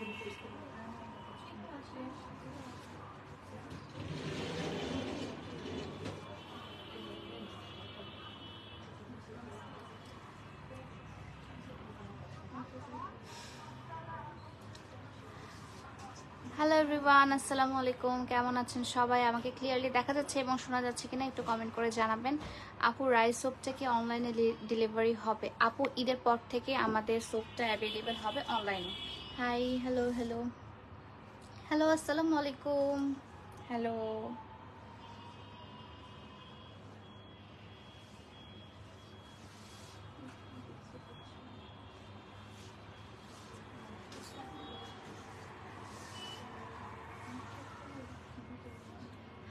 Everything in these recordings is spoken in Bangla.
হ্যালো এভরিওয়ান আসসালামু আলাইকুম। কেমন আছেন সবাই? আমাকে ক্লিয়ারলি দেখা যাচ্ছে এবং শোনা যাচ্ছে কিনা একটু কমেন্ট করে জানাবেন। আপু রাইস সোপটা কি অনলাইনে ডেলিভারি হবে? আপু, ঈদের পর থেকে আমাদের সোপটা অ্যাভেলেবেল হবে অনলাইনে হাই হ্যালো হ্যালো হ্যালো আসসালামু আলাইকুম হ্যালো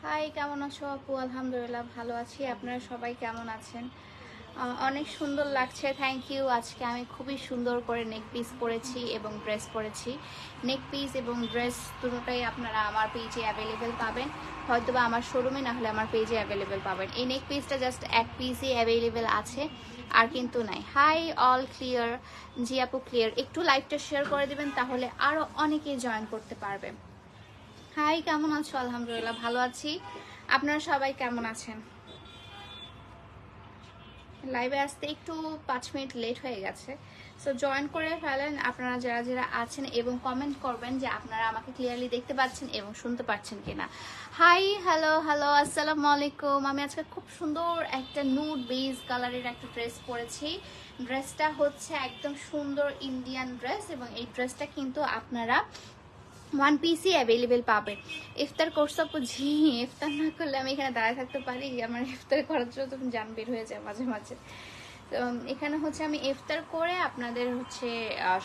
হাই কেমন আছো আপু? আলহামদুলিল্লাহ ভালো আছি। আপনারা সবাই কেমন আছেন? অনেক সুন্দর লাগছে। থ্যাংক ইউ আজকে আমি খুবই সুন্দর করে নেক পিস পরেছি এবং ড্রেস পরেছি। নেক পিস এবং ড্রেস দুটোটাই আপনারা আমার পেজে অ্যাভেলেবেল পাবেন। হয়তো বা আমার শোরুমে না হলে আমার পেজে অ্যাভেলেবেল পাবেন। এই নেক পিসটা জাস্ট এক পিসই অ্যাভেলেবেল আছে, আর কিন্তু নাই। হাই অল ক্লিয়ার জি আপু ক্লিয়ার একটু লাইভটা শেয়ার করে দিবেন, তাহলে আরও অনেকেই জয়েন করতে পারবে। হাই কেমন আছো? আলহামদুলিল্লাহ, ভালো আছি। আপনারা সবাই কেমন আছেন? লাইভে আসতে একটু পাঁচ মিনিট লেট হয়ে গেছে। সো জয়েন করে ফেলেন আপনারা যারা যারা আছেন এবং কমেন্ট করবেন যে আপনারা আমাকে ক্লিয়ারলি দেখতে পাচ্ছেন এবং শুনতে পাচ্ছেন কিনা। হাই হ্যালো হ্যালো আসসালামু আলাইকুম। আমি আজকে খুব সুন্দর একটা নুড বেজ কালারের একটা ড্রেস পরেছি। ড্রেসটা হচ্ছে একদম সুন্দর ইন্ডিয়ান ড্রেস এবং এই ড্রেসটা কিন্তু আপনারা ওয়ান পিসই অ্যাভেলেবেল পাবে। ইফতার করছ আপু ঝি ইফতার না করলে আমি এখানে দাঁড়ায় থাকতে পারি? আমার ইফতার করার জন্য তুমি জান বের হয়ে যায় মাঝে মাঝে। তো, এখানে হচ্ছে আমি ইফতার করে আপনাদের হচ্ছে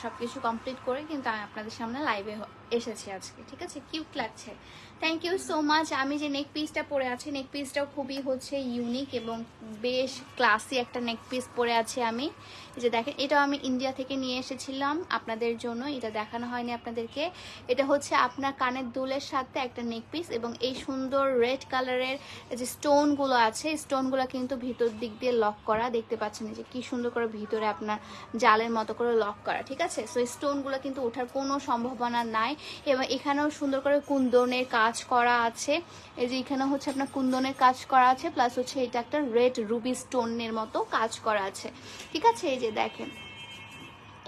সব কিছু কমপ্লিট করে কিন্তু আমি আপনাদের সামনে লাইভে এসেছি আজকে, ঠিক আছে? কিউট লাগছে। থ্যাংক ইউ সো মাচ আমি যে নেক পিসটা পরে আছি নেক পিসটাও খুবই হচ্ছে ইউনিক এবং বেশ ক্লাসি একটা নেক পিস পরে আছি আমি। যে দেখেন, এটাও আমি ইন্ডিয়া থেকে নিয়ে এসেছিলাম আপনাদের জন্য। এটা দেখানো হয়নি আপনাদেরকে। এটা হচ্ছে আপনার কানের দুলের সাথে একটা নেক পিস এবং এই সুন্দর রেড কালারের যে স্টোনগুলো আছে স্টোনগুলো কিন্তু ভিতর দিক দিয়ে লক করা। দেখতে পাচ্ছেন যে কি সুন্দর করে ভিতরে আপনার জালের মতো করে লক করা, ঠিক আছে? সো স্টোনগুলো কিন্তু ওঠার কোনো সম্ভাবনা নাই এবং এখানেও সুন্দর করে কুন্দনের কাজ করা আছে। এই যে এখানে হচ্ছে আপনার কুন্দনের কাজ করা আছে প্লাস হচ্ছে এটা একটা রেড রুবি স্টোনের মতো কাজ করা আছে। ঠিক আছে? এই যে দেখেন।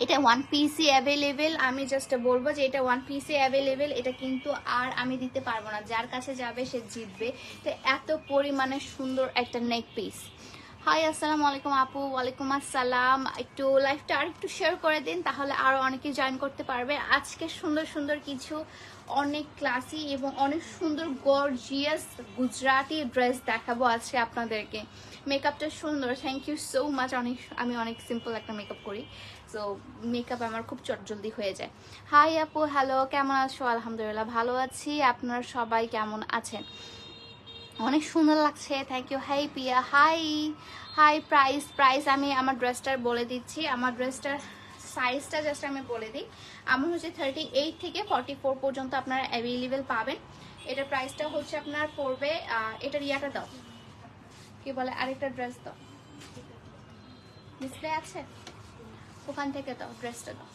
এটা ওয়ান পিসি অ্যাভেলেবেল আমি জাস্ট বলব যে এটা ওয়ান পিসি অ্যাভেলেবেল এটা কিন্তু আর আমি দিতে পারব না। যার কাছে যাবে, সে জিতবে। তো এত পরিমাণে সুন্দর একটা নেক পিস হাই আসসালামু আলাইকুম আপু। ওয়ালাইকুম আসসালাম। একটু লাইফটা আর একটু শেয়ার করে দিন, তাহলে আরও অনেকে জয়েন করতে পারবে। আজকে সুন্দর সুন্দর কিছু অনেক ক্লাসি এবং অনেক সুন্দর গর্জিয়াস গুজরাটি ড্রেস দেখাবো আজকে আপনাদেরকে। মেকআপটা সুন্দর থ্যাংক ইউ সো মাচ অনেক আমি অনেক সিম্পল একটা মেকআপ করি। সো মেকআপ আমার খুব চটজলদি হয়ে যায়। হাই আপু হ্যালো কেমন আছো? আলহামদুলিল্লাহ, ভালো আছি। আপনারা সবাই কেমন আছেন? অনেক সুন্দর লাগছে। Thank you hi Piya hi hi price price আমি আমার ড্রেসটার বলে দিচ্ছি। আমার ড্রেসটার সাইজটা জাস্ট আমি বলে দিই। আমার হচ্ছে থার্টি এইট থেকে ফর্টি ফোর পর্যন্ত আপনারা অ্যাভেলেবেল পাবেন। এটার প্রাইসটা হচ্ছে আপনার পড়বে এটার ইয়াটা দাও। কি বলে? আরেকটা ড্রেস দাও। ডিসপ্লে আছে? ওখান থেকে দাও ড্রেসটা দাও।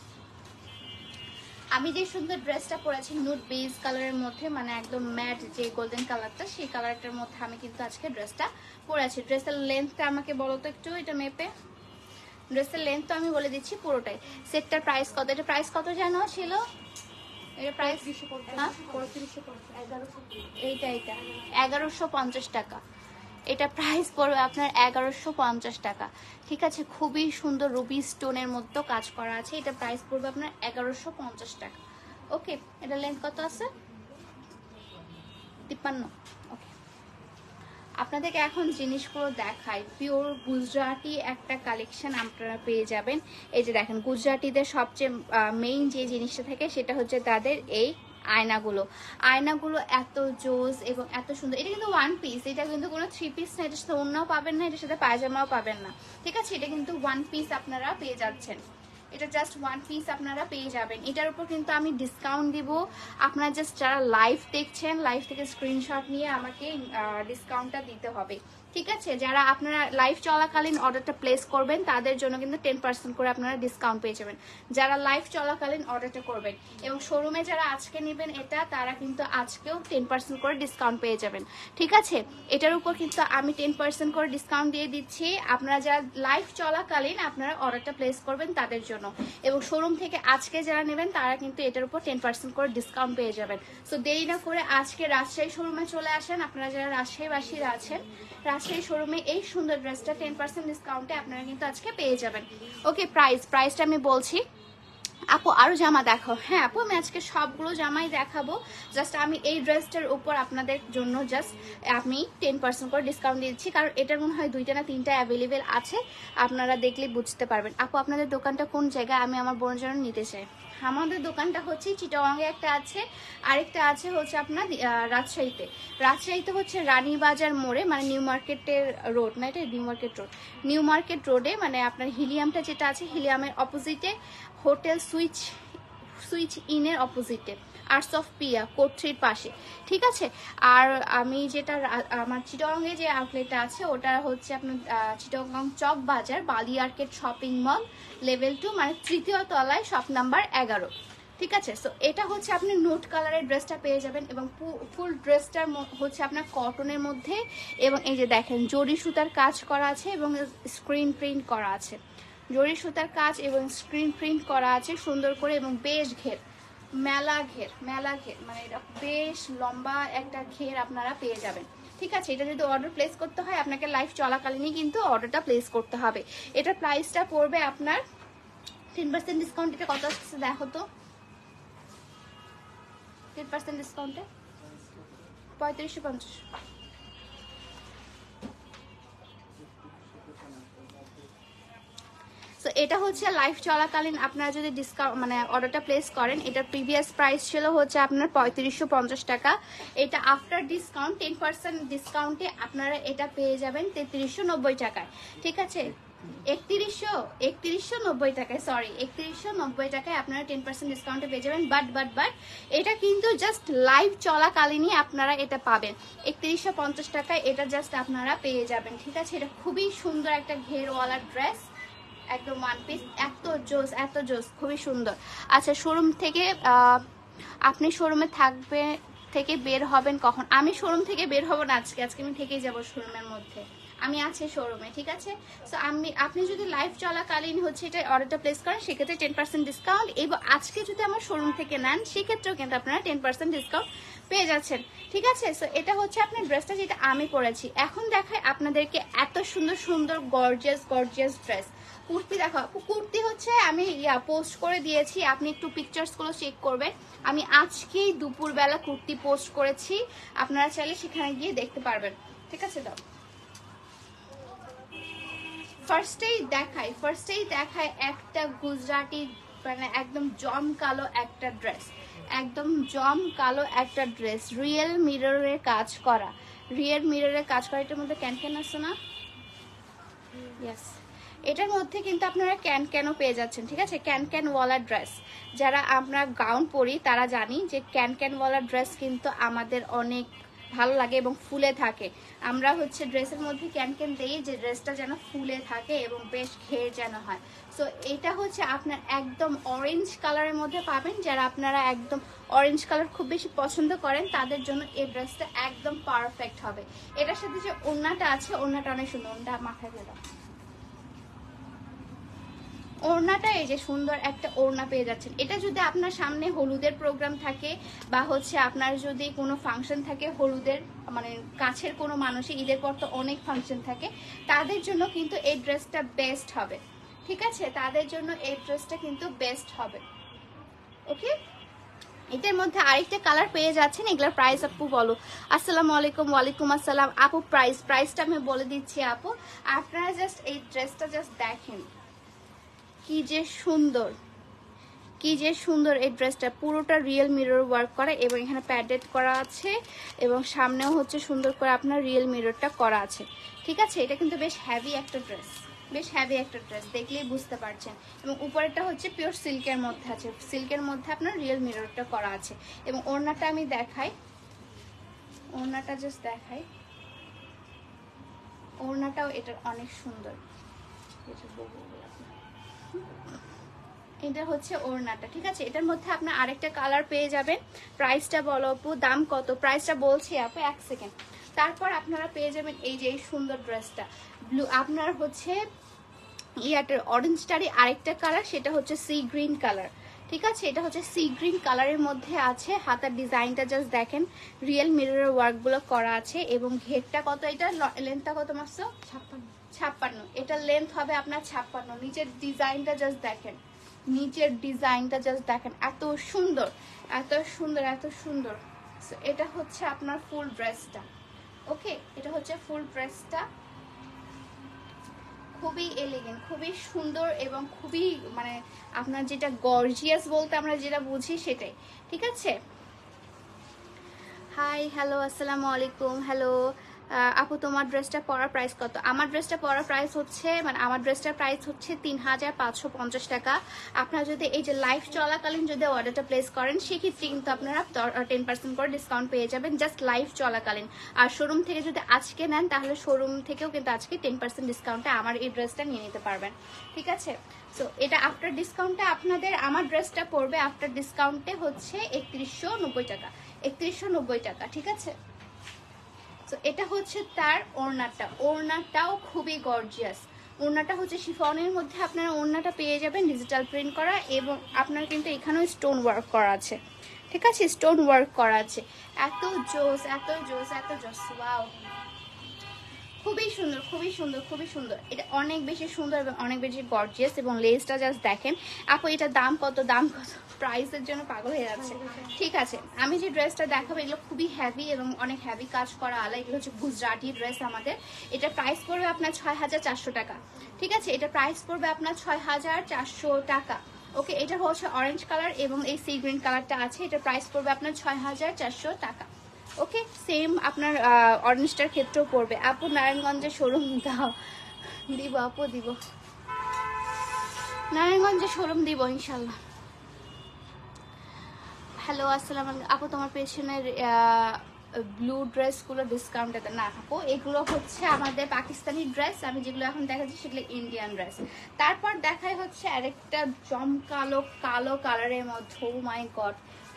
আমি যে সুন্দর ড্রেসটা পরেছি নুড বেজ কালারের মধ্যে মানে একদম ম্যাট যে গোল্ডেন কালারটা সেই কালারটার মধ্যে আমি কিন্তু আজকে ড্রেসটা পরেছি। ড্রেসের লেন্থটা আমাকে বলো তো একটু, এটা মেপে? ড্রেসের লেন্থ তো আমি বলে দিচ্ছি পুরোটাই। সেটটার প্রাইস কত? এটা প্রাইস কত জানো ছিল? এটা প্রাইস হ্যাঁ? এইটা এইটা। এগারোশো পঞ্চাশ টাকা। এটা প্রাইস পড়বে আপনার এগারোশো পঞ্চাশ টাকা। ঠিক আছে? খুবই সুন্দর রুবি স্টোনের মধ্যে কাজ করা আছে। এটা প্রাইস পড়বে আপনার এগারোশো পঞ্চাশ টাকা। ওকে এটা লেন্থ কত আছে? তিপ্পান্ন। আপনাদেরকে এখন জিনিসগুলো দেখাই। পিওর গুজরাটি একটা কালেকশন আপনারা পেয়ে যাবেন। এই যে দেখেন, গুজরাটিদের সবচেয়ে মেইন যে জিনিসটা থাকে সেটা হচ্ছে তাদের এই আয়নাগুলো। আয়নাগুলো এত জোস এবং এত সুন্দর। এটা কিন্তু ওয়ান পিস এটা কিন্তু কোনো থ্রি পিস না এটার সাথে অন্যও পাবেন না, এটার সাথে পায়জামাও পাবেন না। ঠিক আছে? এটা কিন্তু ওয়ান পিস আপনারা পেয়ে যাচ্ছেন। এটা জাস্ট ওয়ান পিস আপনারা পেয়ে যাবেন। এটার উপর কিন্তু আমি ডিসকাউন্ট দিব। আপনারা জাস্ট যারা লাইভ দেখছেন লাইভ থেকে স্ক্রিনশট নিয়ে আমাকে ডিসকাউন্টটা দিতে হবে। ঠিক আছে? যারা আপনারা লাইভ চলাকালীন অর্ডারটা প্লেস করবেন, তাদের জন্য কিন্তু টেন পার্সেন্ট করে আপনারা ডিসকাউন্ট পেয়ে যাবেন। যারা লাইভ চলাকালীন অর্ডারটা করবেন এবং শোরুমে যারা আজকে নেবেন এটা, তারা কিন্তু আজকেও টেন পার্সেন্ট করে ডিসকাউন্ট পেয়ে যাবেন। ঠিক আছে? এটার উপর কিন্তু আমি টেন পার্সেন্ট করে ডিসকাউন্ট দিয়ে দিচ্ছি। আপনারা যারা লাইভ চলাকালীন আপনারা অর্ডারটা প্লেস করবেন তাদের জন্য। এবং শোরুম থেকে আজকে যারা নেবেন, তারা কিন্তু এটার উপর টেন পার্সেন্ট করে ডিসকাউন্ট পেয়ে যাবেন। সো দেরি না করে আজকে রাজশাহী শোরুমে চলে আসেন। আপনারা যারা রাজশাহীবাসীরা আছেন রাজশাহী শোরুমে এই সুন্দর ড্রেসটা টেন পার্সেন্ট ডিসকাউন্টে আপনারা কিন্তু আজকে পেয়ে যাবেন। ওকে প্রাইস প্রাইসটা আমি বলছি। আপু, আরও জামা দেখো। হ্যাঁ আপু, আমি আজকে সবগুলো জামাই দেখাবো। জাস্ট আমি এই ড্রেসটার উপর আপনাদের জন্য জাস্ট আমি টেন পার্সেন্ট করে ডিসকাউন্ট দিচ্ছি। কারণ এটার মনে হয় দুইটা না তিনটা অ্যাভেলেবেল আছে। আপনারা দেখলে বুঝতে পারবেন। আপু, আপনাদের দোকানটা কোন জায়গায়? আমি আমার বোনের জন্য নিতে চাই। আমাদের দোকানটা হচ্ছে চিটাগাংয়ে একটা আছে। আরেকটা আছে হচ্ছে আপনার রাজশাহীতে। রাজশাহীতে হচ্ছে রানীবাজার মোড়ে মানে নিউ মার্কেটের রোড, না এটা? New market road. New market রোডে মানে আপনার হিলিয়ামটা যেটা আছে, হিলিয়ামের অপোজিটে হোটেল সুইচ সুইচ ইনের অপোজিটে আর্টস অফ পিয়া কোট্রির পাশে। ঠিক আছে? আর আমি যেটা আমার চিটংয়ে যে আউটলেটটা আছে, ওটা হচ্ছে আপনার Chittagong Chawk Bazar, Bali arcade shopping mall level two মানে তৃতীয় তলায় শপ নাম্বার এগারো। ঠিক আছে? সো এটা হচ্ছে আপনি নোট কালারের ড্রেসটা পেয়ে যাবেন এবং ফুল ড্রেসটার হচ্ছে আপনার কটনের মধ্যে এবং এই যে দেখেন, জরি সুতার কাজ করা আছে এবং স্ক্রিন প্রিন্ট করা আছে। জরি সুতার কাজ এবং স্ক্রিন প্রিন্ট করা আছে সুন্দর করে এবং বেশ ঘের। মেলা ঘের মেলা ঘের মানে এটা বেশ লম্বা একটা ঘের আপনারা পেয়ে যাবেন। ঠিক আছে, এটা যদি অর্ডার প্লেস করতে হয়, আপনাকে লাইফ চলাকালীনই কিন্তু অর্ডারটা প্লেস করতে হবে। এটার প্রাইসটা পড়বে আপনার টেন পার্সেন্ট ডিসকাউন্ট এটা কত আসছে দেখো তো? টেন পার্সেন্ট ডিসকাউন্টে পঁয়ত্রিশশো পঞ্চাশ। এটা হচ্ছে লাইফ চলাকালীন আপনারা যদি ডিসকাউন্ট মানে অর্ডারটা প্লেস করেন, এটার প্রিভিয়াস প্রাইস ছিল হচ্ছে আপনার পঁয়ত্রিশশো পঞ্চাশ টাকা। এটা আফটার ডিসকাউন্ট টেন পার্সেন্ট ডিসকাউন্টে আপনারা এটা পেয়ে যাবেন তেত্রিশশো নব্বই টাকায়। ঠিক আছে? একত্রিশশো একত্রিশশো নব্বই টাকায় সরি একত্রিশশো নব্বই টাকায় আপনারা টেন পার্সেন্ট ডিসকাউন্টে পেয়ে যাবেন। বাট বাট বাট এটা কিন্তু জাস্ট লাইভ চলাকালীনই আপনারা এটা পাবেন। একত্রিশশো পঞ্চাশ টাকায় এটা জাস্ট আপনারা পেয়ে যাবেন। ঠিক আছে? এটা খুবই সুন্দর একটা ঘেরওয়ালা ড্রেস একদম ওয়ান পিস এত জোস এত জোস, খুবই সুন্দর। আচ্ছা শোরুম থেকে আপনি শোরুমে থাকবে, থেকে বের হবেন কখন? আমি শোরুম থেকে বের হব না আজকে আজকে আমি থেকেই যাব শোরুমের মধ্যে। আমি আছি শোরুমে ঠিক আছে? সো আমি, আপনি যদি লাইভ চলাকালীন হচ্ছে, এটা অর্ডারটা প্লেস করেন, সেক্ষেত্রে টেন পার্সেন্ট ডিসকাউন্ট এবং আজকে যদি আমার শোরুম থেকে নেন, সেক্ষেত্রেও কিন্তু আপনারা টেন পার্সেন্ট ডিসকাউন্ট পেয়ে যাচ্ছেন, ঠিক আছে? সো এটা হচ্ছে আপনার ড্রেসটা যেটা আমি পরেছি। এখন দেখায় আপনাদেরকে এত সুন্দর সুন্দর গর্জিয়াস গর্জিয়াস ড্রেস কুর্তি দেখো, কুর্তি হচ্ছে আমি, ইয়া পোস্ট করে দিয়েছি। আপনি একটু পিকচার্সগুলো চেক করবেন। আমি আজকেই দুপুরবেলা কুর্তি পোস্ট করেছি। আপনারা চাইলে সেখানে গিয়ে দেখতে পারবেন। ঠিক আছে দাও ফার্স্টেই দেখাই ফার্স্টেই দেখায় একটা গুজরাটি মানে একদম জম কালো একটা ড্রেস একদম জম কালো একটা ড্রেস রিয়েল মিররের কাজ করা। রিয়েল মিররের কাজ করা, এটার মধ্যে ক্যান ক্যান আছে না? ইয়েস এটার মধ্যে কিন্তু আপনারা ক্যান ক্যানও পেয়ে যাচ্ছেন, ঠিক আছে? ক্যান ক্যান ওয়ালা ড্রেস। যারা আমরা গাউন পরি, তারা জানি যে ক্যান ক্যান ওয়ালা ড্রেস কিন্তু আমাদের অনেক ভালো লাগে এবং ফুলে থাকে। আমরা হচ্ছে ড্রেসের মধ্যে ক্যান ক্যান দিই যে ড্রেসটা যেন ফুলে থাকে এবং বেশ ঘের যেন হয়। সো এটা হচ্ছে আপনার একদম অরেঞ্জ কালারের মধ্যে পাবেন। যারা আপনারা একদম অরেঞ্জ কালার খুব বেশি পছন্দ করেন, তাদের জন্য এই ড্রেসটা একদম পারফেক্ট হবে। এটার সাথে যে ওড়নাটা আছে, ওড়নাটা অনেক সুন্দর। ওড়নাটা মাথায় দিলাম ওড়নাটা এই যে সুন্দর একটা ওড়না পেয়ে যাচ্ছেন। এটা যদি আপনার সামনে হলুদের প্রোগ্রাম থাকে বা হচ্ছে আপনার যদি কোনো ফাংশন থাকে হলুদের মানে কাছের কোনো মানুষের ঈদের পর তো অনেক ফাংশন থাকে, তাদের জন্য কিন্তু এই ড্রেসটা বেস্ট হবে। ঠিক আছে? তাদের জন্য এই ড্রেসটা কিন্তু বেস্ট হবে। ওকে এটার মধ্যে আরেকটা কালার পেয়ে যাচ্ছেন, এগুলোর প্রাইস আপু বলো। আসসালামু আলাইকুম, ওয়ালাইকুম আসসালাম। আপু প্রাইস প্রাইসটা আমি বলে দিচ্ছি আপু। আপনারা জাস্ট এই ড্রেসটা জাস্ট দেখেন। কি যে সুন্দর, কি যে সুন্দর এই ড্রেসটা। পুরোটা রিয়েল মিরর ওয়ার্ক করা এবং এখানে প্যাডেড করা আছে এবং সামনেও হচ্ছে সুন্দর করে আপনার রিয়েল মিররটা করা আছে। ঠিক আছে? এটা কিন্তু বেশ হ্যাভি একটা ড্রেস বেশ হ্যাভি একটা ড্রেস দেখলেই বুঝতে পারছেন। এবং উপরেরটা হচ্ছে পিওর সিল্কের মধ্যে আছে। সিল্কের মধ্যে আপনার রিয়েল মিররটা করা আছে। এবং ওড়নাটা আমি দেখাই, ওড়নাটা জাস্ট দেখাই। ওড়নাটাও এটার অনেক সুন্দর। এটা। এটা হচ্ছে ওড়নাটা, ঠিক আছে? এটার মধ্যে আপনার আরেকটা কালার পেয়ে যাবেন। প্রাইসটা বলো আপু, দাম কত? প্রাইসটা বলছি আপু, এক সেকেন্ড তারপর আপনারা পেয়ে যাবেন এই যে এই সুন্দর ড্রেসটা ব্লু আপনার হচ্ছে ইয়াটার অরেঞ্জটারই আরেকটা কালার সেটা হচ্ছে সি গ্রিন কালার ঠিক আছে? এটা হচ্ছে সি গ্রিন কালারের মধ্যে আছে। হাতার ডিজাইনটা জাস্ট দেখেন। রিয়েল মিররের ওয়ার্কগুলো করা আছে। এবং ঘেরটা কত এটা? লেন্থটা কত মাসো? ছাপ্পান্ন। ছাপ্পান্ন। এটা লেন্থ হবে আপনার ছাপ্পান্ন। নিচের ডিজাইনটা জাস্ট দেখেন। নিচের ডিজাইনটা জাস্ট দেখেন। এত সুন্দর এত সুন্দর এত সুন্দর। এটা হচ্ছে আপনার ফুল ড্রেসটা ওকে এটা হচ্ছে ফুল ড্রেসটা খুবই এলিগেন্ট খুবই সুন্দর এবং খুবই মানে আপনার যেটা গর্জিয়াস বলতে আমরা যেটা বুঝি সেটাই। ঠিক আছে? হাই হ্যালো আসসালামু আলাইকুম। হ্যালো আপু, তোমার ড্রেসটা পরার প্রাইস কত? আমার ড্রেসটা পরার প্রাইস হচ্ছে মানে আমার ড্রেসটার প্রাইস হচ্ছে তিন হাজার পাঁচশো পঞ্চাশ টাকা। আপনারা যদি এই যে লাইফ চলাকালীন যদি অর্ডারটা প্লেস করেন, সেক্ষেত্রে কিন্তু আপনারা টেন পার্সেন্ট করে ডিসকাউন্ট পেয়ে যাবেন জাস্ট লাইফ চলাকালীন। আর শোরুম থেকে যদি আজকে নেন, তাহলে শোরুম থেকেও কিন্তু আজকে টেন পার্সেন্ট ডিসকাউন্টে আমার এই ড্রেসটা নিয়ে নিতে পারবেন। ঠিক আছে? সো এটা আফটার ডিসকাউন্টে আপনাদের, আমার ড্রেসটা পড়বে আফটার ডিসকাউন্টে হচ্ছে একত্রিশশো নব্বই টাকা। একত্রিশশো নব্বই টাকা, ঠিক আছে? তো এটা হচ্ছে তার ওড়নাটা। ওড়নাটাও খুবই গর্জিয়াস ওড়নাটা হচ্ছে শিফনের মধ্যে আপনারা ওড়নাটা পেয়ে যাবেন ডিজিটাল প্রিন্ট করা এবং আপনার কিন্তু এখানেও স্টোন ওয়ার্ক করা আছে। ঠিক আছে? স্টোন ওয়ার্ক করা আছে। এত জোস এত জোস এত জোস। ওয়াও খুবই সুন্দর খুবই সুন্দর খুবই সুন্দর। এটা অনেক বেশি সুন্দর এবং অনেক বেশি গর্জিয়াস এবং লেসটা জাস্ট দেখেন। আপু এটা দাম কত? দাম কত? প্রাইসের জন্য পাগল হয়ে যাচ্ছে। ঠিক আছে, আমি যে ড্রেসটা দেখাবো, এগুলো খুবই হ্যাভি এবং অনেক হ্যাভি কাজ করা আলা, এগুলো হচ্ছে গুজরাটি ড্রেস আমাদের। এটা প্রাইস পড়বে আপনার ছয় হাজার চারশো টাকা। ঠিক আছে, এটা প্রাইস পড়বে আপনার ছয় হাজার চারশো টাকা। ওকে এটা হচ্ছে অরেঞ্জ কালার এবং এই সি গ্রিন কালারটা আছে, এটা প্রাইস পড়বে আপনার ছয় হাজার চারশো টাকা। ওকে সেম আপনার অরেঞ্জটার ক্ষেত্রেও পড়বে। আপু নারায়ণগঞ্জে শোরুম দাও। দিব, আপু দিব। নারায়ণগঞ্জে শোরুম দিব, ইনশাল্লাহ। হ্যালো, আসসালাম। আপু, তোমার পেছনের ব্লু ড্রেসগুলো ডিসকাউন্টে না আপু এগুলো হচ্ছে আমাদের পাকিস্তানি ড্রেস আমি যেগুলো এখন দেখাচ্ছি সেগুলো ইন্ডিয়ান ড্রেস তারপর দেখাই হচ্ছে আরেকটা জমকালো, কালো কালারের মধ্যে মাই গড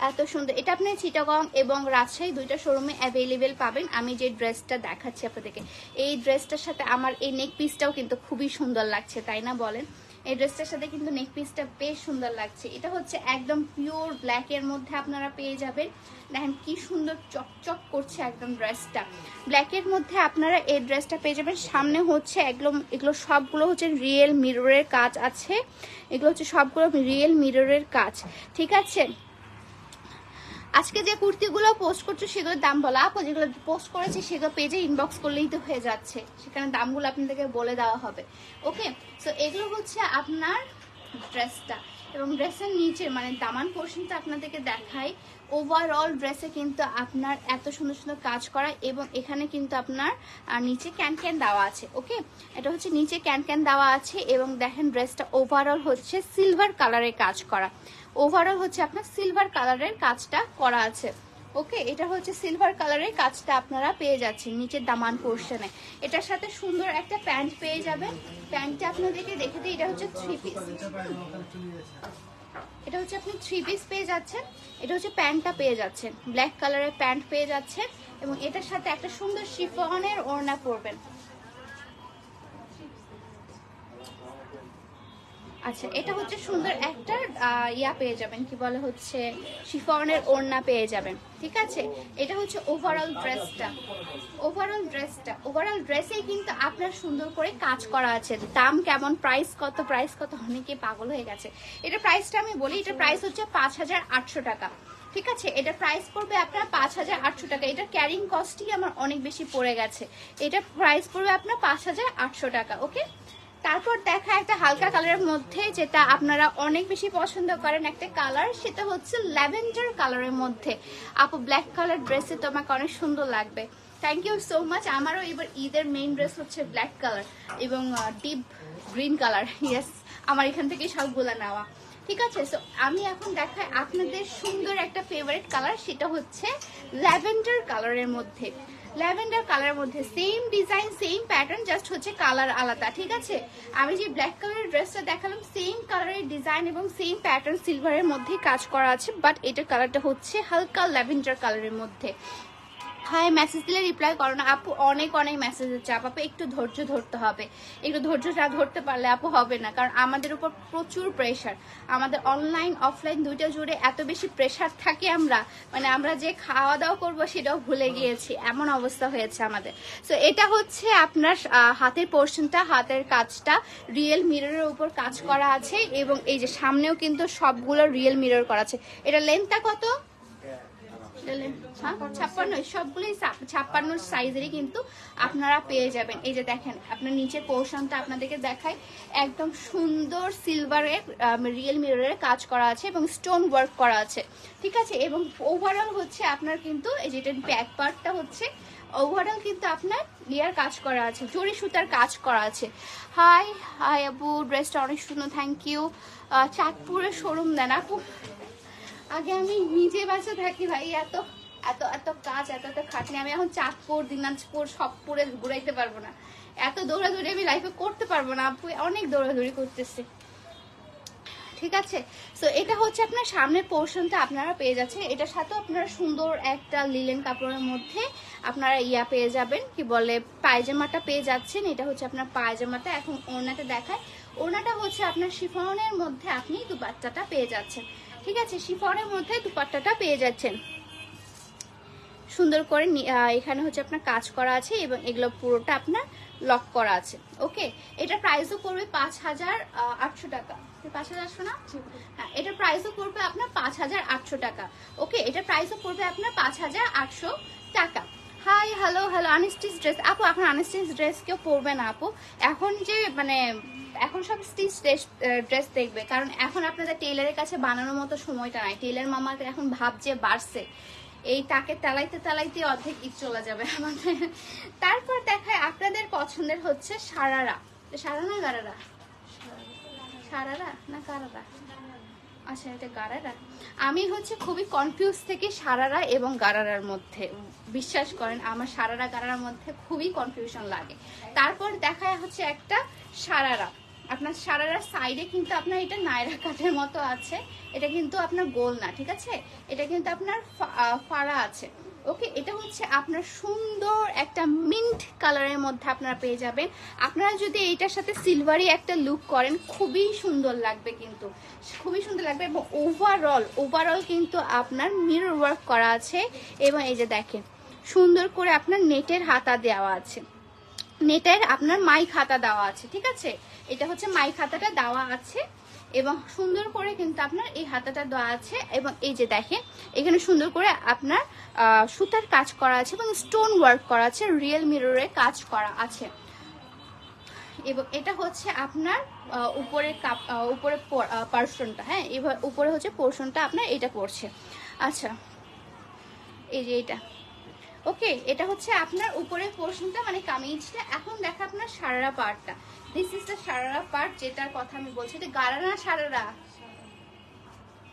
এত সুন্দর। এটা আপনি চিটাগং এবং রাজশাহী দুইটা শোরুমে অ্যাভেলেবেল পাবেন। আমি যে ড্রেসটা দেখাচ্ছি আপনাদেরকে। এই ড্রেসটার সাথে আমার এই নেক পিসটাও কিন্তু খুবই সুন্দর লাগছে, তাই না বলেন? এই ড্রেসটার সাথে কিন্তু নেক পিসটা বেশ সুন্দর লাগছে। এটা হচ্ছে একদম পিওর ব্ল্যাকের মধ্যে আপনারা পেয়ে যাবেন। দেখেন কি সুন্দর চকচক করছে একদম ড্রেসটা ব্ল্যাকের মধ্যে আপনারা এই ড্রেসটা পেয়ে যাবেন। সামনে হচ্ছে একদম, এগুলো সবগুলো হচ্ছে রিয়েল মিররের কাজ আছে। এগুলো হচ্ছে সবগুলো রিয়েল মিররের কাজ। ঠিক আছে? আজকে যে কুর্তিগুলো পোস্ট করছ, সেগুলোর দাম বলা। আপু, যেগুলো পোস্ট করেছে, সেগুলো পেজে ইনবক্স করলেই তো হয়ে যাচ্ছে। সেখানে দামগুলো আপনাদেরকে বলে দেওয়া হবে। ওকে সো এগুলো হচ্ছে আপনার ড্রেসটা এবং ড্রেসের নিচে মানে দামান পোর্শনটা আপনাদেরকে দেখাই। ওভারঅল ড্রেসে কিন্তু আপনার এত সুন্দর সুন্দর কাজ করা এবং এখানে কিন্তু আপনার নিচে ক্যান ক্যান দেওয়া আছে। ওকে এটা হচ্ছে নিচে ক্যান ক্যান দেওয়া আছে এবং দেখেন ড্রেসটা ওভারঅল হচ্ছে সিলভার কালারের কাজ করা। ওভারঅল হচ্ছে আপনার সিলভার কালারের কাজটা করা আছে। ওকে এটা হচ্ছে সিলভার কালারের কাজটা আপনারা পেয়ে যাচ্ছেন নিচের দামান পোর্শনে এটার সাথে সুন্দর একটা প্যান্ট পেয়ে যাবেন। প্যান্টটা আপনাদেরকে দেখে দিই, এটা হচ্ছে থ্রি পিস এটা হচ্ছে আপনি থ্রি পিস পেয়ে যাচ্ছেন। এটা হচ্ছে প্যান্টটা পেয়ে যাচ্ছেন। ব্ল্যাক কালারের প্যান্ট পেয়ে যাচ্ছেন এবং এটার সাথে একটা সুন্দর শিফনের ওড়না পরবেন। আচ্ছা এটা হচ্ছে সুন্দর একটা ইয়া পেয়ে যাবেন, কি বলে হচ্ছে, শিফনের ওড়না পেয়ে যাবেন, ঠিক আছে? এটা হচ্ছে ওভারঅল ড্রেসটা ওভারঅল ড্রেসটা ওভারঅল ড্রেসেই কিন্তু আপনার সুন্দর করে কাজ করা আছে। দাম কেমন প্রাইস কত প্রাইস কত, অনেকে পাগল হয়ে গেছে। এটা প্রাইসটা আমি বলি, এটা প্রাইস হচ্ছে পাঁচ হাজার আটশো টাকা, ঠিক আছে? এটা প্রাইস পড়বে আপনার পাঁচ হাজার আটশো টাকা। এটা ক্যারিং কস্টই আমার অনেক বেশি পড়ে গেছে। এটা প্রাইস পড়বে আপনার পাঁচ হাজার আটশো টাকা ওকে তারপর দেখা একটা হালকা কালারের মধ্যে যেটা আপনারা অনেক বেশি পছন্দ করেন একটা কালার, সেটা হচ্ছে ল্যাভেন্ডার কালারের মধ্যে। আপু ব্ল্যাক কালার ড্রেসে তোমাকে অনেক সুন্দর লাগবে। থ্যাংক ইউ সো মাচ আমারও এবার ঈদের মেইন ড্রেস হচ্ছে ব্ল্যাক কালার এবং ডিপ গ্রিন কালার ইয়েস আমার এখান থেকে সবগুলো নেওয়া। ঠিক আছে সো আমি এখন দেখাই আপনাদের সুন্দর একটা ফেভারিট কালার সেটা হচ্ছে ল্যাভেন্ডার কালারের মধ্যে। ল্যাভেন্ডার কালারের মধ্যে same design same pattern just হচ্ছে কালার আলাদা, ঠিক আছে? আমি যে ব্ল্যাক কালারের ড্রেসটা দেখালাম সেম কালারের ডিজাইন এবং সেম প্যাটার্ন সিলভারের মধ্যেই কাজ করা আছে বাট এটার কালারটা হচ্ছে হালকা ল্যাভেন্ডার কালারের মধ্যে। হাই মেসেজ দিলে রিপ্লাই করো না। আপু, অনেক অনেক মেসেজ হচ্ছে আপু আপু, একটু ধৈর্য ধরতে হবে। একটু ধৈর্যটা ধরতে পারলে আপু হবে না। কারণ আমাদের উপর প্রচুর প্রেশার আমাদের অনলাইন অফলাইন দুইটা জুড়ে এত বেশি প্রেশার থাকে আমরা মানে আমরা যে খাওয়া দাওয়া করব সেটাও ভুলে গিয়েছি। এমন অবস্থা হয়েছে আমাদের। সো এটা হচ্ছে আপনার হাতের পোর্শনটা হাতের কাজটা। রিয়েল মিররের উপর কাজ করা আছে এবং এই যে সামনেও কিন্তু সবগুলো রিয়েল মিরর করা আছে। এটা লেন্থটা কত? ছাপ্পান্ন, সবগুলোই ছাপ- ছাপ্পান্ন সাইজেরই কিন্তু আপনারা পেয়ে যাবেন। এই যে দেখেন, আপনার নিচের আপনাদেরকে দেখায় একদম সুন্দর সিলভারের রিয়েল মিররের কাজ করা আছে এবং স্টোন ওয়ার্ক করা আছে। ঠিক আছে? এবং ওভারঅল হচ্ছে আপনার কিন্তু এই হচ্ছে ওভারঅল কিন্তু আপনার ইয়ার কাজ করা আছে, জরি সুতার কাজ করা আছে। হাই হাই আপু ড্রেসটা অনেক সুন্দর থ্যাংক ইউ চাঁদপুরের শোরুম দেন আপু। আগে আমি নিজে বাসে থাকি ভাই, এত এত এত কাজ, এত এত খাটনি। আমি এখন চাঁদপুর, দিনাজপুর সব পুরে ঘুরাইতে পারব না। এত দৌড়াদৌড়ি আমি লাইফে করতে পারব না আপু অনেক দৌড়াদৌড়ি করতেছে। ঠিক আছে? তো এটা হচ্ছে আপনার সামনের পোর্শনটা আপনারা পেয়ে যাচ্ছেন। এটার সাথেও আপনারা সুন্দর একটা লিলেন কাপড়ের মধ্যে আপনারা ইয়া পেয়ে যাবেন, কি বলে, পায়জামাটা পেয়ে যাচ্ছেন। এটা হচ্ছে আপনার পায়জামাটা। এখন ওড়নাটা দেখায় ওড়নাটা হচ্ছে আপনার শিফনের মধ্যে আপনি দুপাট্টাটা পেয়ে যাচ্ছেন। ঠিক আছে শিফনের মধ্যে দুপাট্টাটা পেয়ে যাচ্ছেন। সুন্দর করে এখানে হচ্ছে আপনার কাজ করা আছে এবং এগুলো পুরোটা আপনার লক করা আছে। ওকে এটা প্রাইসও পড়বে পাঁচ হাজার আটশো টাকা। পাঁচ হাজার আটশো না হ্যাঁ এটা প্রাইসও পড়বে আপনার পাঁচ হাজার আটশো টাকা। ওকে এটা প্রাইসও পড়বে আপনার পাঁচ হাজার আটশো টাকা। Hi hello hello unstitch dress আপু এখন আনস্টিচ ড্রেস কেউ পরবে না আপু। এখন যে মানে এখন সব স্টিচ ড্রেস দেখবে। কারণ এখন আপনাদের টেলারের কাছে বানানোর মতো সময়টা নাই। টেলার মামার এখন ভাব যে বাড়ছে। এই তাকে তেলাইতে তেলাইতে অর্ধেক ঈদ চলে যাবে আমাদের। তারপর দেখায় আপনাদের পছন্দের হচ্ছে সারারা। সারা না গারারা? সারারা না গারারা? আচ্ছা এটা গারারা। আমি হচ্ছে খুবই কনফিউজ থেকে সারারা এবং গারারার মধ্যে। বিশ্বাস করেন, আমার সারারা গারারার মধ্যে খুবই কনফিউশন লাগে। তারপর দেখায় হচ্ছে একটা সারারা। আপনার সারারার সাইডে কিন্তু আপনার এটা নায়রা কাঠের মতো আছে। এটা কিন্তু আপনার গোল না ঠিক আছে? এটা কিন্তু আপনার ফাড়া আছে। ওকে এটা হচ্ছে আপনার সুন্দর একটা মিন্ট কালারের মধ্যে আপনারা পেয়ে যাবেন। আপনারা যদি এইটার সাথে সিলভারি একটা লুক করেন, খুবই সুন্দর লাগবে কিন্তু। খুবই সুন্দর লাগবে এবং ওভারঅল ওভারঅল কিন্তু আপনার মিরর ওয়ার্ক করা আছে। এবং এই যে দেখেন, সুন্দর করে আপনার নেটের হাতা দেওয়া আছে। নেটের আপনার মাই খাতা দেওয়া আছে, ঠিক আছে? এটা হচ্ছে মাই খাতাটা দেওয়া আছে এবং সুন্দর করে কিন্তু আপনার এই হাতাটা দেওয়া আছে এবং এই যে দেখেন, এখানে সুন্দর করে আপনার সুতার কাজ করা আছে এবং স্টোন ওয়ার্ক করা আছে রিয়েল মিররে কাজ করা আছে। এবং এটা হচ্ছে আপনার উপরে কাপ উপরে পার্সনটা হ্যাঁ? এবার উপরে হচ্ছে পোর্শনটা আপনার এটা পড়ছে। আচ্ছা এই যে এটা ওকে এটা হচ্ছে আপনার উপরের পোর্শনটা মানে কামিজটা। এখন দেখা আপনার সারারা পার্টটা this is the sharara part যেটার কথা আমি বলছি। এটা গারারা সারারা?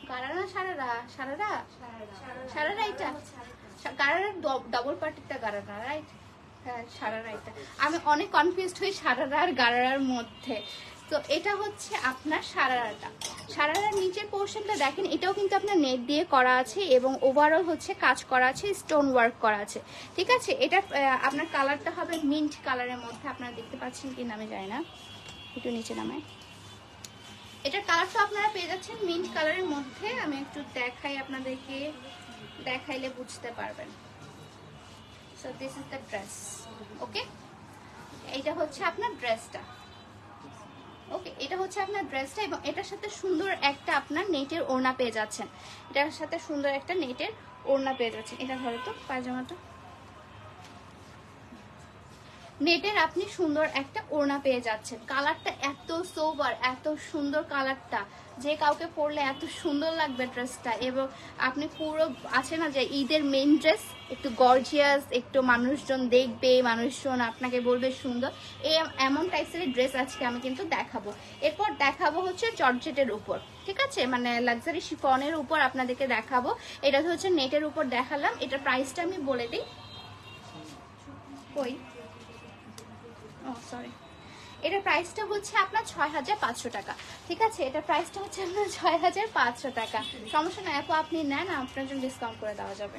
গারারা সারারা? সারারা? সারারা এটা? গারারা ডবল পার্টেরটা গারারা রাইট হ্যাঁ সারারা এটা। আমি অনেক কনফিউজড হই সারারা আর গারারার মধ্যে। তো এটা হচ্ছে আপনার সারারাটা। সারারার নিচের পোর্শনটা দেখেন, এটাও কিন্তু আপনার নেট দিয়ে করা আছে এবং ওভারঅল হচ্ছে কাজ করা আছে স্টোন ওয়ার্ক করা আছে। ঠিক আছে? এটা আপনার কালারটা হবে মিন্ট কালারের মধ্যে, আপনারা দেখতে পাচ্ছেন কি নামে যায় না। একটু নিচে নামে এটার কালারটা আপনারা পেয়ে যাচ্ছেন মিন্ট কালারের মধ্যে। আমি একটু দেখাই আপনাদেরকে, দেখাইলে বুঝতে পারবেন। So this is the dress okay এইটা হচ্ছে আপনার ড্রেসটা ওকে এটা হচ্ছে আপনার ড্রেসটা এবং এটার সাথে সুন্দর একটা আপনার নেটের ওড়না পেয়ে যাচ্ছেন। এটার সাথে সুন্দর একটা নেটের ওড়না পেয়ে যাচ্ছেন। এটা ধরো তো, পায়জামাটা। নেটের আপনি সুন্দর একটা ওড়না পেয়ে যাচ্ছেন। কালারটা এত সোবার এত সুন্দর কালারটা। যে কাউকে পরলে এত সুন্দর লাগবে ড্রেসটা। এবং আপনি পুরো, আছে না যে ঈদের মেন ড্রেস একটু গর্জিয়াস একটু মানুষজন দেখবে, মানুষজন আপনাকে বলবে সুন্দর। এই এমন টাইপসের ড্রেস আজকে আমি কিন্তু দেখাবো। এরপর দেখাবো হচ্ছে জর্জেটের উপর। ঠিক আছে? মানে লাক্সারি শিফনের উপর আপনাদেরকে দেখাবো। এটা তো হচ্ছে নেটের উপর দেখালাম। এটার প্রাইসটা আমি বলে দিই। কই? ও সরি এটার প্রাইসটা হচ্ছে আপনার ছয় হাজার পাঁচশো টাকা। ঠিক আছে? এটা প্রাইসটা হচ্ছে আপনার ছয় হাজার পাঁচশো টাকা। সমস্যা না আপু, আপনি নেন, আপনার জন্য ডিসকাউন্ট করে দেওয়া যাবে।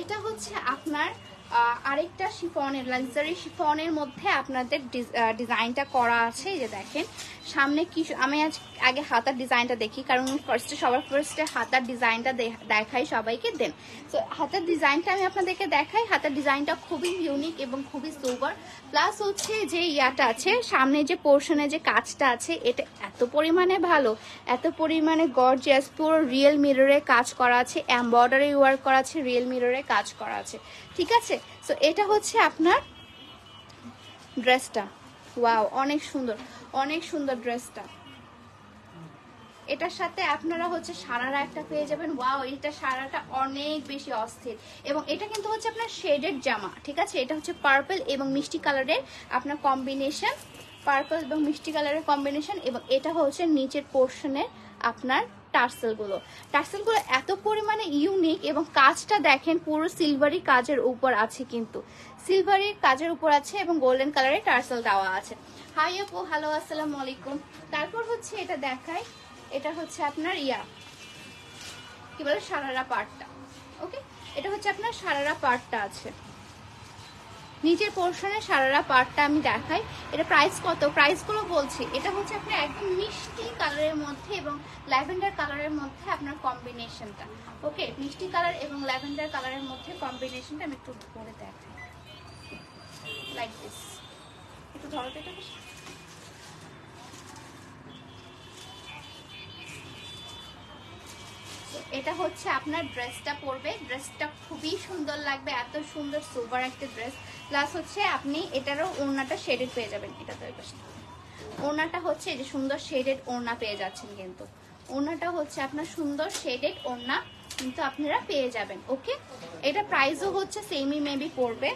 এটা হচ্ছে আপনার আরেকটা শিফনের লাক্সারি শিফনের মধ্যে আপনাদের ডিজাইনটা করা আছে যে দেখেন। সামনে কি, আমি আজ আগে হাতার ডিজাইনটা দেখি, কারণ ফার্স্টে সবার ফার্স্টে হাতার ডিজাইনটা দেখাই সবাইকে দেন তো হাতার ডিজাইনটা আমি আপনাদেরকে দেখাই। হাতার ডিজাইনটা খুবই ইউনিক এবং খুবই সুপার প্লাস হচ্ছে যে ইয়াটা আছে, সামনে যে পোর্শনে যে কাজটা আছে, এটা এত পরিমাণে ভালো, এত পরিমাণে গর্জিয়াস পুরো রিয়েল মিররে কাজ করা আছে এমব্রয়ডারি ওয়ার্ক করা আছে রিয়েল মিররে কাজ করা আছে। ঠিক আছে? সো এটা হচ্ছে আপনার ড্রেসটা ওয়াও অনেক সুন্দর অনেক সুন্দর ড্রেসটা এটার সাথে আপনারা হচ্ছে সারারা একটা পেয়ে যাবেন। ওয়াও এটা সারাটা অনেক বেশি অস্থির। এবং এটা কিন্তু হচ্ছে আপনার শেডেড জামা, ঠিক আছে? এটা হচ্ছে পার্পল এবং মিষ্টি কালারের আপনার কম্বিনেশন পার্পল এবং মিষ্টি কালারের কম্বিনেশন এবং এটা হচ্ছে নিচের পোর্শনের আপনার টার্সেলগুলো। টার্সেলগুলো এত পরিমাণে ইউনিক এবং কাজটা দেখেন, পুরো সিলভারি কাজের উপর আছে কিন্তু। সিলভারি কাজের উপর আছে এবং গোল্ডেন কালারের টার্সেল দেওয়া আছে। হাই আপু হ্যালো আসসালামু আলাইকুম। তারপর হচ্ছে এটা দেখায় এটা হচ্ছে আপনার ইয়া। কি বলে? সারারা পার্টটা ওকে এটা হচ্ছে আপনার সারারা পার্টটা আছে। নিচের পোর্শনে সারারা পার্টটা আমি দেখাই। এটা প্রাইস কত? প্রাইসগুলো বলছি। এটা হচ্ছে আপনার একদম মিষ্টি কালারের মধ্যে এবং ল্যাভেন্ডার কালারের মধ্যে আপনার কম্বিনেশনটা ওকে মিষ্টি কালার এবং ল্যাভেন্ডার কালারের মধ্যে কম্বিনেশনটা আমি একটু করে দেখাই। লাইক দিস একটু ধরো এটা এটা হচ্ছে আপনার ড্রেসটা পরবে। ড্রেসটা খুবই সুন্দর লাগবে, এত সুন্দর সুপার একটা ড্রেস প্লাস হচ্ছে আপনি এটারও ওড়নাটা শেডেড পেয়ে যাবেন এটা তো। ওড়নাটা হচ্ছে যে সুন্দর শেডেড ওড়না পেয়ে যাচ্ছেন কিন্তু। ওড়নাটা হচ্ছে আপনার সুন্দর শেডেড ওড়না কিন্তু আপনারা পেয়ে যাবেন ওকে এটা প্রাইসও হচ্ছে সেমই মেবি পড়বে।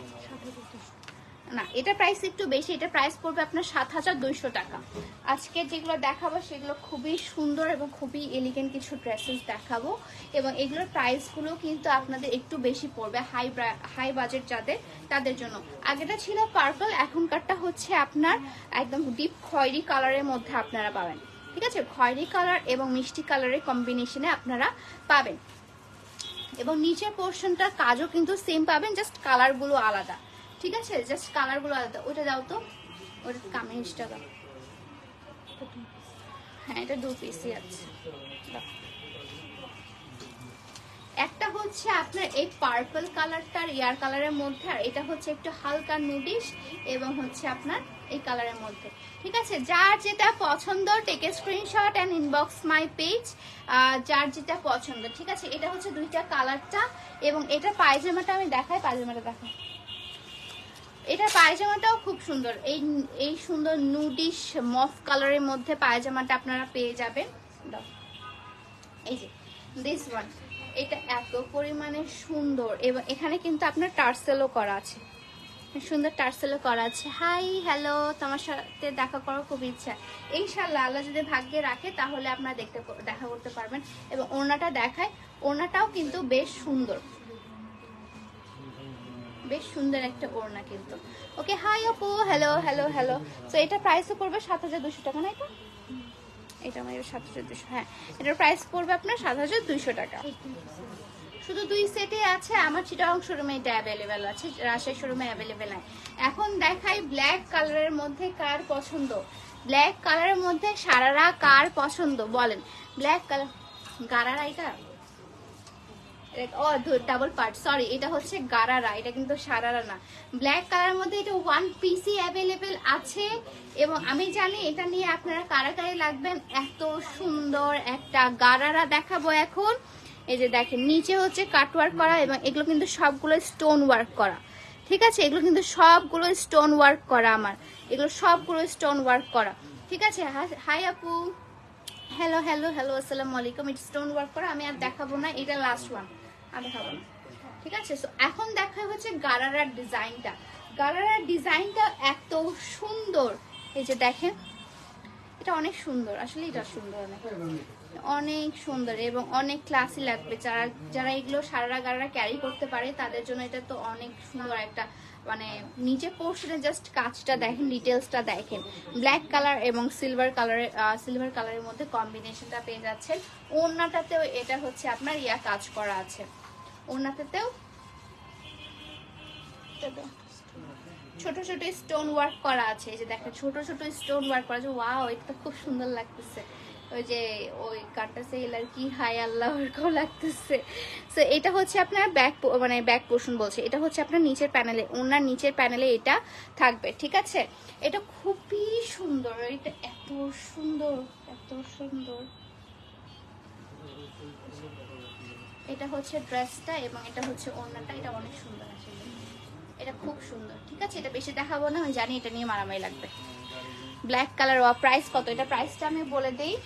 না, এটা প্রাইস একটু বেশি, এটা প্রাইস পড়বে আপনার সাত হাজার দুইশো টাকা। আজকে যেগুলো দেখাবো, সেগুলো খুবই সুন্দর এবং খুবই এলিগেন্ট কিছু ড্রেসেস দেখাবো। এবং এগুলোর প্রাইসগুলো কিন্তু আপনাদের একটু বেশি পড়বে হাই হাই বাজেট যাদের, তাদের জন্য। আগেটা ছিল পার্পল এখনকারটা হচ্ছে আপনার একদম ডিপ খয়েরি কালারের মধ্যে আপনারা পাবেন। ঠিক আছে? খয়েরি কালার এবং মিষ্টি কালারের কম্বিনেশনে আপনারা পাবেন। এবং নিচের পোর্শনটার কাজও কিন্তু সেম পাবেন জাস্ট কালারগুলো আলাদা। ঠিক আছে? জাস্ট কালারগুলো আলাদা। ওইটা দাও তো। ওটা কামিজটা দাও। হ্যাঁ এটা দু পিসই আছে। একটা হচ্ছে আপনার এই পার্পল কালারটা আর ইয়ার কালারের মধ্যে, আর এটা হচ্ছে একটু হালকা নুডিশ এবং হচ্ছে আপনার এই কালারের মধ্যে। ঠিক আছে? যার যেটা পছন্দ take screenshot and inbox my page যার যেটা পছন্দ। ঠিক আছে? এটা হচ্ছে দুইটা কালারটা এবং এটা পায়জামাটা আমি দেখাই, পায়জামাটা দেখাই এটা পায়জামাটাও খুব সুন্দর। এই এই সুন্দর নুডিশ মফ কালারের মধ্যে পায়জামাটা আপনারা পেয়ে যাবেন। এই যে দিস ওয়ান এটা এত পরিমাণে সুন্দর। এবং এখানে কিন্তু আপনার টার্সেলও করা আছে। সুন্দর টার্সেলও করা আছে। হাই হ্যালো তোমার সাথে দেখা করার খুব ইচ্ছা। ইনশাল্লাহ আল্লাহ যদি ভাগ্যে রাখে, তাহলে আপনারা দেখতে দেখা করতে পারবেন। এবং ওড়নাটা দেখায়, ওড়নাটাও কিন্তু বেশ সুন্দর। বেশ সুন্দর একটা ওড়না কিন্তু। ওকে হাই আপু হ্যালো হ্যালো হ্যালো তো এটা প্রাইসও পড়বে সাত হাজার দুশো টাকা না এটা এটা আমার সাত হাজার দুশো হ্যাঁ। এটার প্রাইস পড়বে আপনার সাত হাজার দুইশো টাকা। শুধু দুই সেটে আছে, আমার চিটাং শোরুমে এটা অ্যাভেলেবেল আছে রাজশাহী শোরুমে অ্যাভেলেবেল নাই। এখন দেখাই ব্ল্যাক কালারের মধ্যে কার পছন্দ। ব্ল্যাক কালারের মধ্যে সারারা কার পছন্দ, বলেন। ব্ল্যাক কালার গারারা এটা? ও ডাবল পার্ট সরি এটা হচ্ছে গারারা, এটা কিন্তু সারারা না। ব্ল্যাক কালারের মধ্যে এটা ওয়ান পিসি অ্যাভেলেবেল আছে, এবং আমি জানি এটা নিয়ে আপনারা কারাকারি লাগবেন? এত সুন্দর একটা গারারা দেখাবো এখন। এই যে দেখেন, নিচে হচ্ছে কাটওয়ার্ক করা এবং এগুলো কিন্তু সবগুলো স্টোন ওয়ার্ক করা। ঠিক আছে? এগুলো কিন্তু সবগুলো স্টোন ওয়ার্ক করা আমার। এগুলো সবগুলো স্টোন ওয়ার্ক করা। ঠিক আছে? হাই আপু। হ্যালো হ্যালো হ্যালো আসসালামু আলাইকুম। এটা স্টোন ওয়ার্ক করা, আমি আর দেখাবো না, এটা লাস্ট ওয়ান আর খাব না। ঠিক আছে? এখন দেখা হচ্ছে গারারার ডিজাইনটা। গারারার ডিজাইনটা এত সুন্দর। এই যে দেখেন, এটা অনেক সুন্দর। আসলে এটা সুন্দর অনেক। অনেক সুন্দর এবং অনেক ক্লাসি লাগবে। যারা যারা এগুলো সারা গারারা ক্যারি করতে পারে, তাদের জন্য এটা তো অনেক সুন্দর একটা মানে নিচে পোর্শনে জাস্ট কাজটা দেখেন ডিটেলসটা দেখেন। ব্ল্যাক কালার এবং সিলভার কালারের সিলভার কালারের মধ্যে কম্বিনেশনটা পেয়ে যাচ্ছেন। ওড়নাটাতেও এটা হচ্ছে আপনার ইয়া কাজ করা আছে। ওড়নাটাতেও ছোট ছোট স্টোন ওয়ার্ক করা আছে। এই যে দেখেন, ছোট ছোট স্টোন ওয়ার্ক করা আছে। ওয়াও এটা খুব সুন্দর লাগতেছে। ওই যে ওই কাটা সেল আর কি হাই আল্লাহ ওরকম লাগতেছে। সো এটা হচ্ছে আপনার ব্যাক মানে ব্যাক পোর্শন বলছে। এটা হচ্ছে আপনার নিচের প্যানেলে ওনার নিচের প্যানেলে এটা থাকবে, ঠিক আছে? এটা খুবই সুন্দর, এটা এত সুন্দর এত সুন্দর। এটা হচ্ছে ড্রেসটা এবং এটা হচ্ছে ওড়নাটা, এটা অনেক সুন্দর আসলে। এটা খুব সুন্দর, ঠিক আছে? এটা বেশি দেখাবো না, আমি জানি এটা নিয়ে মারামারি লাগবে। ব্ল্যাক কালার ওয়া প্রাইস কত? এটা প্রাইসটা আমি বলে দেই।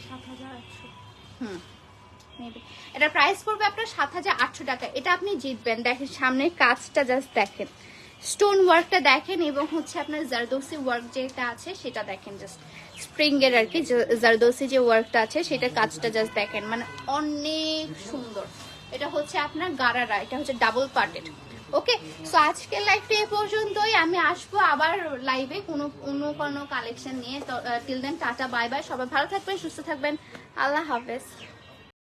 হুম। এটা প্রাইস পড়বে আপনার সাত হাজার আটশো টাকা। এটা আপনি জিতবেন। দেখেন, সামনের কাজটা জাস্ট দেখেন। স্টোন ওয়ার্কটা দেখেন এবং হচ্ছে আপনার জারদোসি ওয়ার্ক যেটা আছে, সেটা দেখেন জাস্ট স্প্রিং এর আর কি জারদোসি যে ওয়ার্কটা আছে সেটা কাজটা জাস্ট দেখেন। মানে অনেক সুন্দর। এটা হচ্ছে আপনার গারারা, এটা হচ্ছে ডাবল পার্টেড ওকে সো আজকের লাইভটা এ পর্যন্তই। আমি আসব আবার লাইভে কোনো অন্য কোনো কালেকশন নিয়ে। Till then tata bye bye সবাই ভালো থাকবেন, সুস্থ থাকবেন। আল্লাহ হাফেজ।